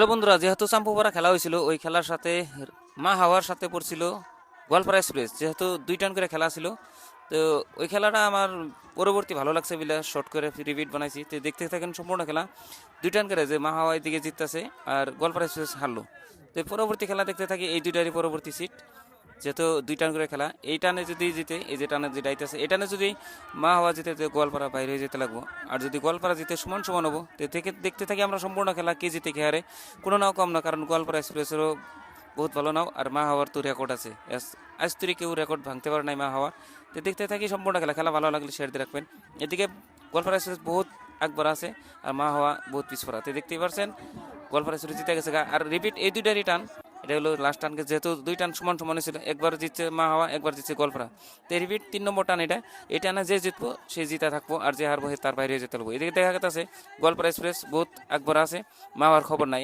Hello বন্ধুরা, যেহেতু চাম্পুপাড়া খেলা হয়েছিল, ওই খেলার সাথে মা হাওয়ার সাথে পড়ছিল গোয়ালপাড়া এক্সপ্রেস, যেহেতু দুই টান করে খেলা ছিল। তো ওই খেলাটা আমার পরবর্তী ভালো লাগছে বলে শর্ট করে রিপিট বানাইছি। তো দেখতে থাকেন সম্পূর্ণ খেলা। দুই টান করে যে মা হাওয়া এদিকে জিততেছে আর গোয়ালপাড়া এক্সপ্রেস হারলো। তো পরবর্তী খেলা দেখতে থাকি, এই দুইটারই পরবর্তী সিট যেহেতু দুই টান করে খেলা, এই টানে যদি জিতে, এই যে টানে যেটা আইতেছে এই টানে যদি মা হওয়া জিতে গোয়ালপাড়া বাইরে হয়ে যেতে লাগবো। আর যদি গোয়ালপাড়া জিতে সমান সমান হব, তো থেকে দেখতে থাকি আমরা সম্পূর্ণ খেলা, কে জিতে কে হারে। কোনো নাও কম না, কারণ গোয়ালপাড়া এক্সপ্রেসেরও বহুত ভালো নাও, আর মা হওয়ার তো রেকর্ড আছে। আজ- তুই কেউ রেকর্ড ভাঙতে পারে নাই মা হওয়ার। তো দেখতে থাকি সম্পূর্ণ খেলা খেলা ভালো লাগলে শেয়ার দিয়ে রাখবেন। এদিকে গোয়ালপাড়া এক্সপ্রেস বহুত আকবর আছে, আর মা হওয়া বহুত পিছপড়া। তো দেখতেই পারছেন, গোয়ালপাড়া এক্সপ্রেস জিতে গেছে আর রিপিট এই দুইটারই টান এটা হলো লাস্ট টানকে যেহেতু দুই টান সমান সমান ছিল একবার জিতছে মা হাওয়া, একবার জিতছে গল্পরা তো রিপিট তিন নম্বর টান এটা। এই টানে যে জিতবো, সে জিতা থাকব, আর যে হারবো তার বাইরে যেতে লাগবো এদিকে দেখা গেছে গল্পরা এক্সপ্রেস বহুত আকবর আছে, মা হওয়ার খবর নাই।